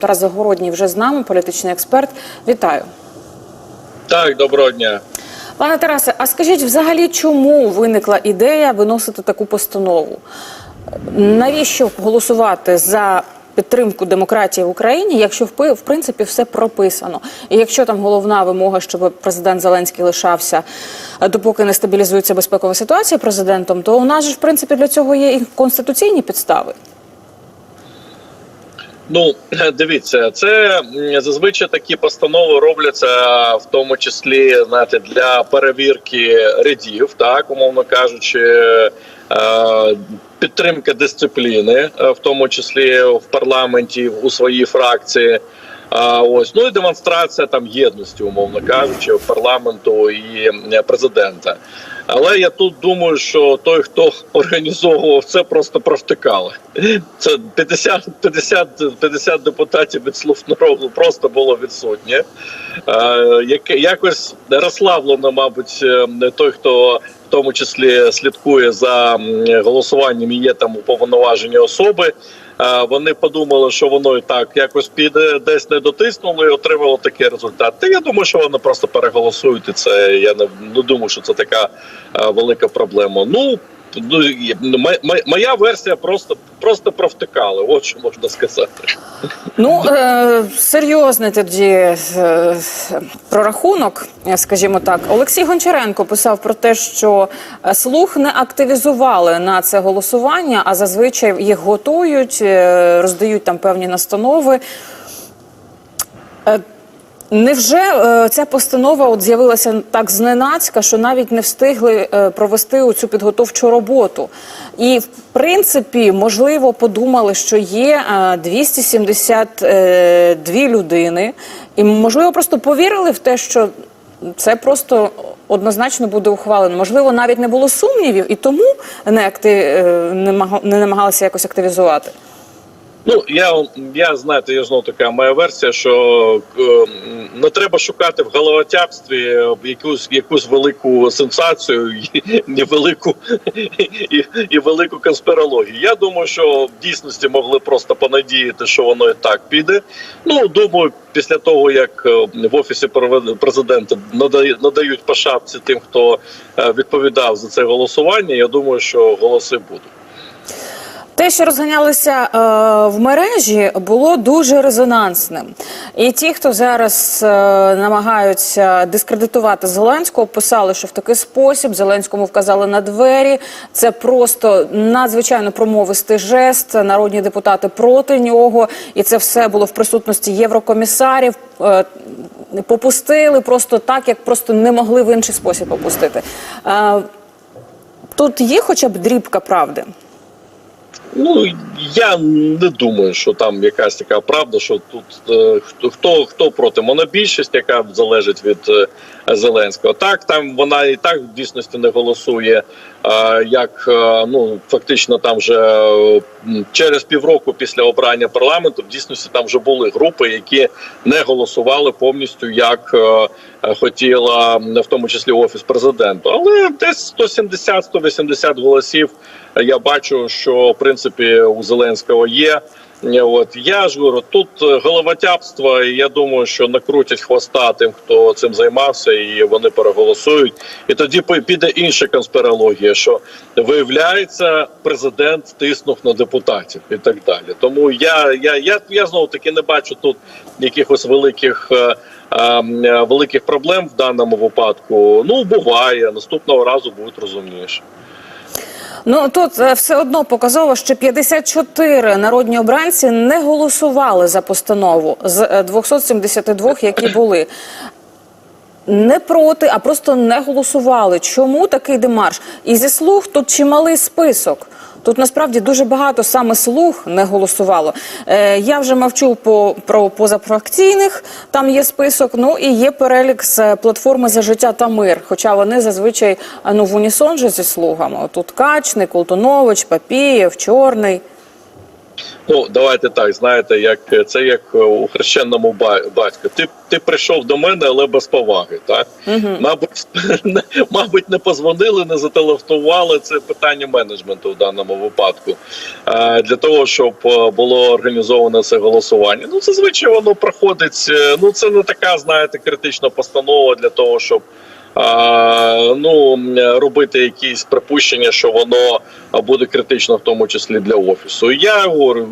Тарас Загородній вже з нами, політичний експерт. Вітаю. Так, доброго дня. Пане Тарасе, а скажіть взагалі, чому виникла ідея виносити таку постанову? Навіщо голосувати за підтримку демократії в Україні, якщо в принципі все прописано? І якщо там головна вимога, щоб президент Зеленський лишався, е, допоки не стабілізується безпекова ситуація президентом, то у нас же в принципі для цього є і конституційні підстави. Ну дивіться, це зазвичай такі постанови робляться в тому числі знаєте, для перевірки рядів, так умовно кажучи, е, підтримка дисципліни, е, в тому числі в парламенті у своїй фракції. Ось ну і демонстрація там єдності, умовно кажучи, парламенту і президента. Але я тут думаю, що той, хто організовував це, просто провтикали. Це 50, 50, 50 депутатів від слуг народу просто було відсутнє. Е, якось розслаблено, мабуть, е, той, хто в тому числі слідкує за голосуванням і є там уповноважені особи. Е, Вони подумали, що воно і так якось піде, десь не дотиснуло і отримало такий результат. Та я думаю, що вони просто переголосують. І це я не, не думаю, що це така е, велика проблема. Ну ну, ну, мо- мо- моя версія просто просто провтикали. От що можна сказати. Ну е, серйозний тоді е, прорахунок, е, скажімо так. Олексій Гончаренко писав про те, що слух не активізували на це голосування, а зазвичай їх готують, роздають там певні настанови. Е, Невже е, ця постанова от з'явилася так зненацька, що навіть не встигли е, провести цю підготовчу роботу? І в принципі, можливо, подумали, що є е, 272 людини, і можливо просто повірили в те, що це просто однозначно буде ухвалено. Можливо, навіть не було сумнівів, і тому не, акти... е, не мага- не намагалися якось активізувати. Ну я я знаєте, є знову така моя версія, що е, не треба шукати в головотяпстві якусь якусь велику сенсацію, і, і велику і, і велику конспірологію. Я думаю, що в дійсності могли просто понадіяти, що воно і так піде. Ну думаю, після того як е, в офісі президента надають по шапці тим, хто е, відповідав за це голосування. Я думаю, що голоси будуть. Те, що розганялося е, в мережі, було дуже резонансним. І ті, хто зараз е, намагаються дискредитувати Зеленського, писали, що в такий спосіб Зеленському вказали на двері. Це просто надзвичайно промовистий жест. Народні депутати проти нього, і це все було в присутності єврокомісарів. Е, попустили просто так, як просто не могли в інший спосіб попустити. Е, тут є хоча б дрібка правди. Ну я не думаю, що там якась така правда, що тут е, хто хто проти монобільшість, яка залежить від е, Зеленського. Так там вона і так в дійсності не голосує. е, як е, ну фактично там вже через півроку після обрання парламенту в дійсності там вже були групи, які не голосували повністю як хотіла в тому числі офіс президенту. Але десь 170-180 голосів. Я бачу, що в принципі у Зеленського є. Е, От я ж говорю, тут е, головотяпство, і я думаю, що накрутять хвоста тим, хто цим займався, і вони переголосують. І тоді піде інша конспірологія, що виявляється, президент тиснув на депутатів і так далі. Тому я, я, я, я знову таки не бачу тут якихось великих. е, Великих проблем в даному випадку ну буває наступного разу будуть розумніші. Ну тут е, все одно показово, що 54 народні обранці не голосували за постанову з е, 272, які були. Не проти, а просто не голосували. Чому такий демарш? І зі слуг тут чималий список. Тут насправді дуже багато саме слуг не голосувало. Е, я вже мовчу по, про позафракційних, там є список. Ну і є перелік з платформи за життя та мир. Хоча вони зазвичай е, ну, в унісон же зі слугами. Тут Качник, Колтунович, Папієв, Чорний. Ну, давайте так, знаєте, як це як у хрещенному ба- Ти, ти прийшов до мене, але без поваги. Так? Мабуть, не- мабуть, не позвонили, не зателефонували. Це питання менеджменту в даному випадку. Е, для того, щоб е, було організоване це голосування. Ну, зазвичай воно проходить. е, Ну, це не така, знаєте, критична постанова для того, щоб. Ну робити якісь припущення, що воно буде критично, в тому числі для офісу. Я говорю,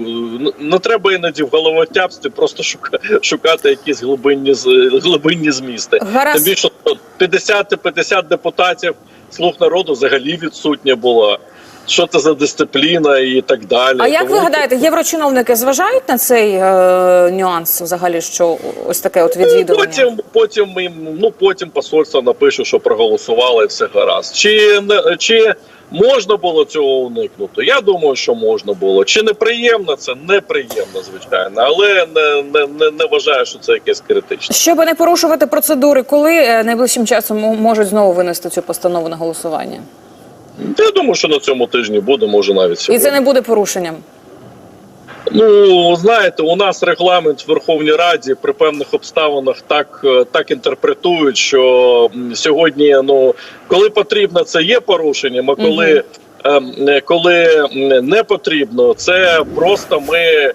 не треба іноді в головотяпстві просто шука, шукати якісь глибинні глибинні змісти. Гаразд. Тим більше що 50-50 депутатів слуг народу взагалі відсутня була. Що це за дисципліна і так далі. А як ви гадаєте, єврочиновники зважають на цей е, нюанс взагалі, що ось таке от Ну, відвідування? Потім, потім їм, ну потім посольство напише, що проголосували і все гаразд. Чи не чи можна було цього уникнути? Я думаю, що можна було. Чи неприємно? Це неприємно, звичайно, але не, не, не, не вважаю, що це якесь критичне. Щоб не порушувати процедури, коли е, найближчим часом можуть знову винести цю постанову на голосування? Я думаю, що на цьому тижні буде, може навіть І це не буде порушенням. Ну знаєте, у нас регламент в Верховній Раді при певних обставинах так, е, так інтерпретують, що сьогодні, ну коли потрібно, це є порушенням, а коли, ем, е, коли не потрібно, це просто ми. е,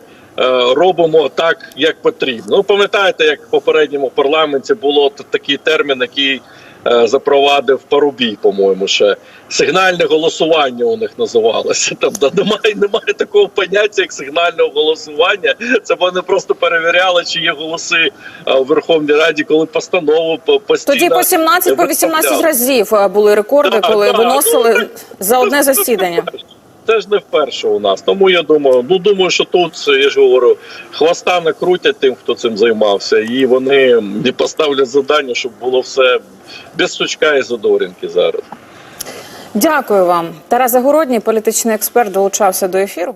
Робимо так, як потрібно. Ну пам'ятаєте, як в попередньому парламенті було такий термін, який запровадив Парубій, по-моєму, ще сигнальне голосування у них називалося. Там да, немає, немає такого поняття, як сигнального голосування. Це вони просто перевіряли, чи є голоси е, у Верховній Раді, коли постанову по- постійно Тоді по 17 по 18 разів е, були рекорди, Да, коли да, виносили ну, за одне засідання. Це ж не вперше у нас. Тому я думаю, ну думаю, що тут я ж говорю, хвоста не крутять тим, хто цим займався, і вони не поставлять завдання, щоб було все без сучка і задорінки зараз. Дякую вам. Тарас Загородній, політичний експерт, долучався до ефіру.